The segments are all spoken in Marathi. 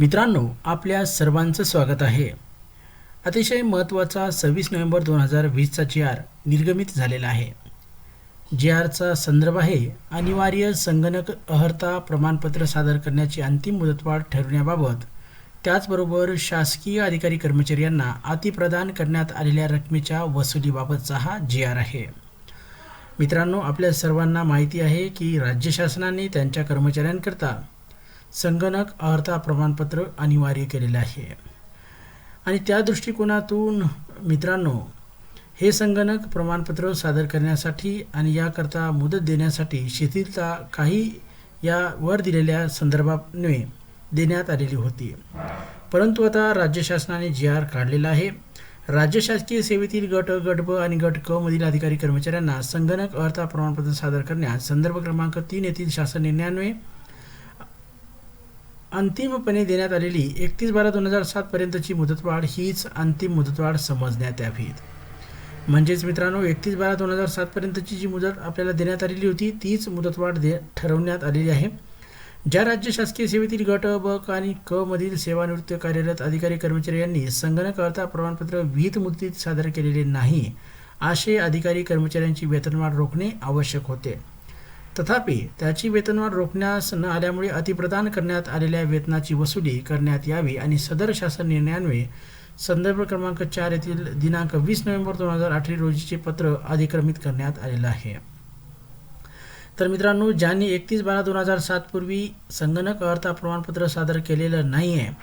मित्रांनो आपल्या सर्वांचं स्वागत आहे. अतिशय महत्त्वाचा सव्वीस नोव्हेंबर दोन हजार वीसचा जी आर निर्गमित झालेला आहे. जी आरचा संदर्भ आहे अनिवार्य संगणक अर्हता प्रमाणपत्र सादर करण्याची अंतिम मुदतवाढ ठरवण्याबाबत त्याचबरोबर शासकीय अधिकारी कर्मचारी यांना अतिप्रदान करण्यात आलेल्या रकमेच्या वसुलीबाबतचा हा जी आर आहे. मित्रांनो आपल्या सर्वांना माहिती आहे की राज्य शासनाने त्यांच्या कर्मचाऱ्यांकरता संगणक अर्हता प्रमाणपत्र अनिवार्य केलेले आहे. आणि त्या दृष्टिकोनातून मित्रांनो हे संगणक प्रमाणपत्र सादर करण्यासाठी आणि याकरता मुदत देण्यासाठी शिथिलता काही या वर दिलेल्या संदर्भाने देण्यात आलेली होती. परंतु आता राज्य शासनाने जी आर काढलेला आहे. राज्य शासकीय सेवेतील गट गट ब आणि गट क मधील अधिकारी कर्मचाऱ्यांना संगणक अर्हता प्रमाणपत्र सादर करण्यास संदर्भ क्रमांक तीन येथील शासन निर्णयान्वये अंतिमपणे देण्यात आलेली एकतीस बारा दोन हजार सातपर्यंतची मुदतवाढ हीच अंतिम मुदतवाढ समजण्यात यावी. म्हणजेच मित्रांनो एकतीस बारा दोन हजार सातपर्यंतची जी मुदत आपल्याला देण्यात आलेली होती तीच मुदतवाढ दे ठरवण्यात आलेली आहे. ज्या राज्य शासकीय सेवेतील गट ब आणि क मधील सेवानिवृत्त कार्यरत अधिकारी कर्मचारी यांनी संगणक प्रमाणपत्र विहित मुदतीत सादर केलेले नाही असे अधिकारी कर्मचाऱ्यांची वेतनवाढ रोखणे आवश्यक होते. तथापि त्याची वेतनवाढ रोखण्यास न आल्यामुळे अतिप्रदान करण्यात आलेल्या वेतनाची वसुली करण्यात यावी आणि सदर शासन निर्णयान्वये संदर्भ क्रमांक चार येथील दिनांक वीस नोव्हेंबर दोन हजार अठरा रोजीचे पत्र अधिक्रमित करण्यात आलेलं आहे. तर मित्रांनो ज्यांनी एकतीस बारा दोन हजार सातपूर्वी संगणक अर्था प्रमाणपत्र सादर केलेलं नाही आहे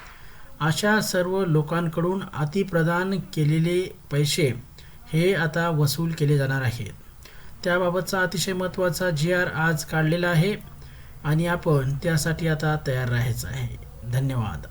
अशा सर्व लोकांकडून अतिप्रदान केलेले पैसे हे आता वसूल केले जाणार आहेत. त्याबाबतचा अतिशय महत्त्वाचा जी आर आज काढलेला आहे आणि आपण त्यासाठी आता तयार राहायचं आहे. धन्यवाद.